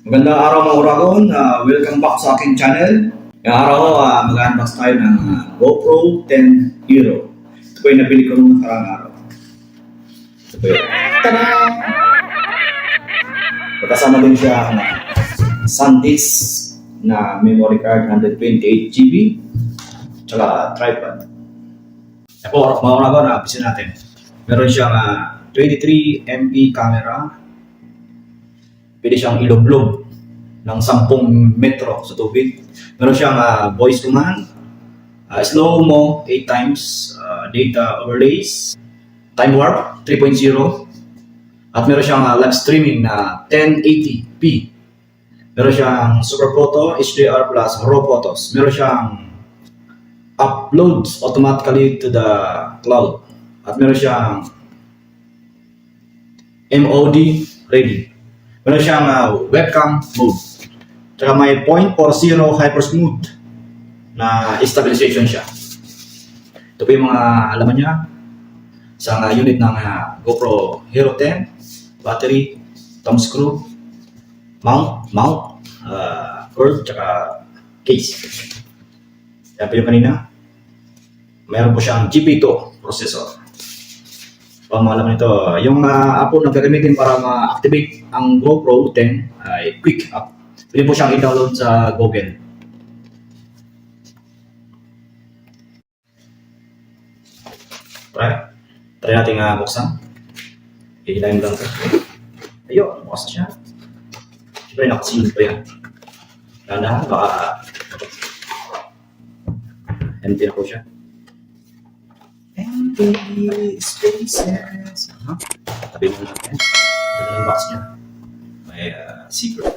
Magandang araw mga Uragon. Ah, welcome back sa aking channel. Ngayong araw uh, mag-unbox tayo ng ah, GoPro 10 Hero. Ito po yung nabili ko nung nakarang araw. Ito po yun. Tada! Magkasama din siya ang SanDisk na memory card 128 GB tsaka tripod. Ito po, mga Uragon, uh, natin. Meron siyang ah, 23 MP camera pwede siyang ilog-log ng 10 metro sa tubig. Meron siyang ah, voice command, ah, slow-mo 8 times, ah, data overlays, time warp 3.0, at meron siyang ah, live streaming na 1080p. Meron siyang super photo, HDR plus raw photos. Meron siyang uploads automatically to the cloud. At meron siyang MOD ready. Meron siyang ah, webcam mode. Tsaka may 0.40 hyper smooth na stabilization siya. Ito po yung mga alaman niya. Isang ah, unit ng ah, GoPro Hero 10, battery, thumb screw, mount, mount, uh, cord, tsaka case. Po yung kanina. Meron po siyang GP2 processor. Ang mga laman ito, yung uh, app na gagamitin para ma-activate ang GoPro 10 ay Quick App. Pwede po siyang i-download sa Google. Try. Try natin uh, buksan. Hihilayin lang ito. Ayun, bukas na siya. Siyempre, nakasilid pa yan. Kaya baka empty na po siya. Empty spaces. Aha. Tabi mo natin. Ganda ng box niya. May uh, secret.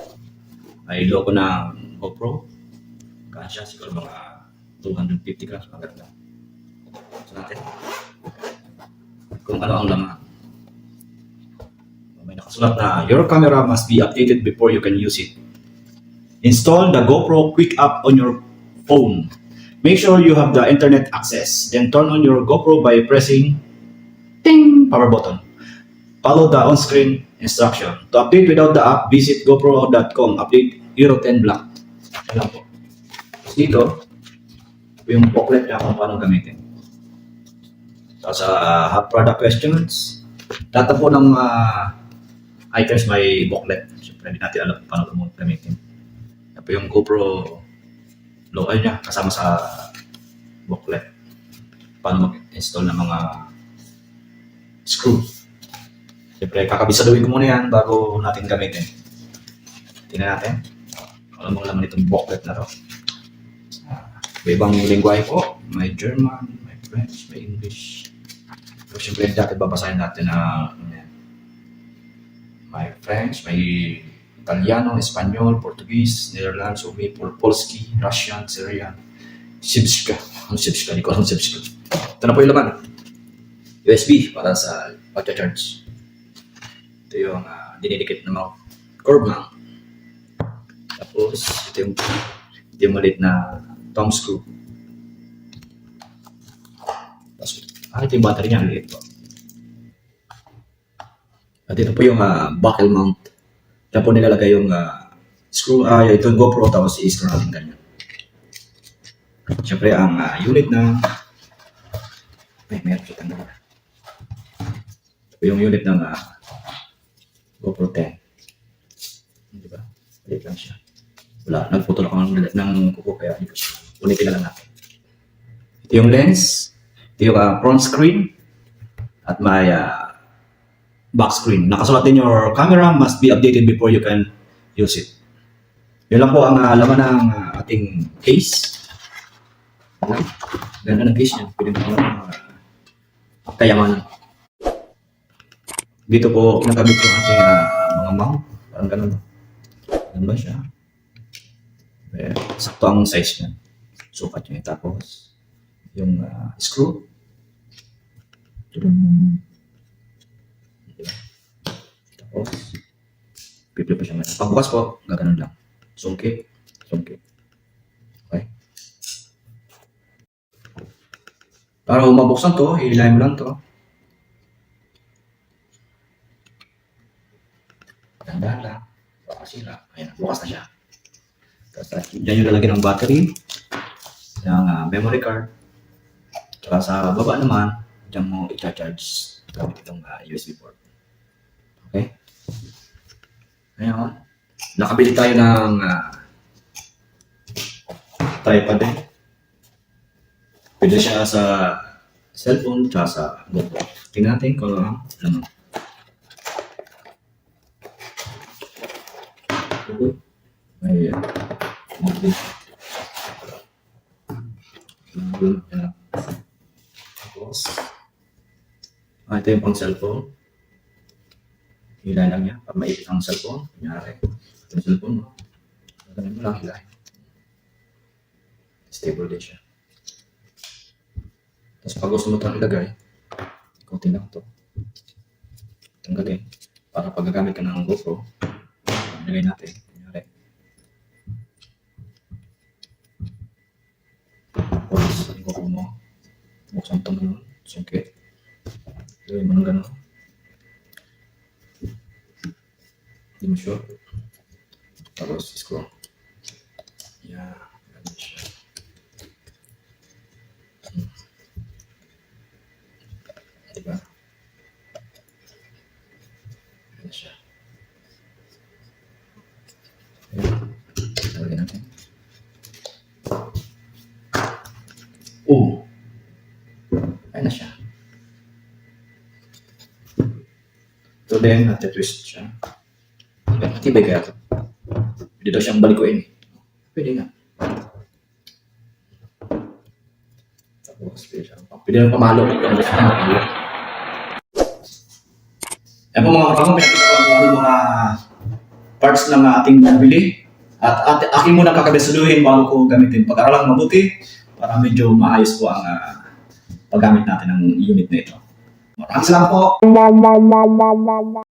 May logo ng GoPro. Kaya siya siguro mga 250 grams. Maganda. So natin. Kung ano ang laman. May nakasulat na your camera must be updated before you can use it. Install the GoPro Quick app on your phone. Make sure you have the internet access. Then turn on your GoPro by pressing ting power button. Follow the on-screen instruction. To update without the app, visit gopro.com. Update Euro 10 Black. Lang po. Tapos dito, yung booklet niya kung paano gamitin. Tapos sa hot product questions, data po ng ah, items may booklet. Siyempre, hindi natin alam kung paano gamitin. Po yung GoPro low ay niya kasama sa booklet. Paano mag-install ng mga screw. Siyempre, kakabisaduhin ko muna yan bago natin gamitin. Tingnan natin. Alam mo laman itong booklet na to. Ah, May ibang lingwahe po. May German, may French, may English. Pero siyempre, dati babasahin natin na ano yan. may French, may Italiano, Espanyol, Portuguese, Netherlands, Umi, Pol Polski, Russian, Syrian, Sibska. Ano Sibska? Hindi ko alam Sibska. Ito na po yung laman. USB para sa pagcha-charge. Ito yung uh, dinidikit na mount. Curve mount. Tapos, ito yung, ito yung maliit na thumb screw. Tapos, ah, ito yung battery niya. Liit po. At ito po yung ah, buckle mount. Po nilalagay yung ah, screw, ah, ito yung GoPro, tapos i-screw natin ganyan. Siyempre, ang ah, unit ng... Ay, meron. Ito po yung unit ng ah, GoPro 10. Di ba? Lang siya. Wala, nagputol ako ng, ng kuko, kaya hindi ko na lang natin. Ito yung lens. Ito yung ah, front screen. At may ah, back screen. Nakasulat din your camera must be updated before you can use it. Yun lang po ang uh, laman ng ah, ating case. Ayan. Ganda ng case niya. Pwede mo lang uh, kayamanan. Dito po kinagamit yung ating ah, mga mount. Parang ganun. Ganun ba siya? Eh, sakto ang size niya. Sukat niya. Tapos, yung ah, screw. Tudum. Tapos, pipili pa siya ngayon. Pagbukas po, gaganon lang. Sungkit, sungkit. Okay. Para mabuksan to, hihilahin mo lang to. Ganda lang. Pakasira. Ayan, bukas na siya. Tapos uh, dyan yung lalagyan ng battery, ng ah, memory card. Tsaka sa baba naman, dyan mo i-charge itong ah, USB port. Okay? Ayan. Nakabili tayo ng ah, tripod din. Pwede siya sa cellphone tsaka sa GoPro. Tingnan natin kung ano ang. May uh. Yan. Tapos, ah, ito yung pang cellphone. Hilay lang niya. Pag maipit ang cellphone, kunyari, ito yung cellphone mo. Ganun mo lang hilay. Stable din siya. Tapos pag gusto mo itong ilagay, ikutin lang ito. Tanggalin. Para pag gagamit ka ng GoPro, ilagay natin. Kunyari. Tapos, ang GoPro mo, buksan ito mo, sungkit. Ilagay mo ng gano'n. Hindi mo sure. Tapos, scroll. Yeah, ganun siya. Diba? Ayan siya. Ayan. Natin. Oh! Ayan na siya. Ito din, natin-twist siya. Ayan, matibay kaya ito. Pwede daw siyang balikuin. Pwede nga. Tapos, pwede siyang pwede nang pamalo. Pwede siyang pamalo. Yan po mga ano yung mga parts ng ating nabili. At, at aking muna kakabesaluhin bago ko gamitin. Pag-aralang mabuti para medyo maayos po ang ah, paggamit natin ng unit na ito. Maraming salamat po.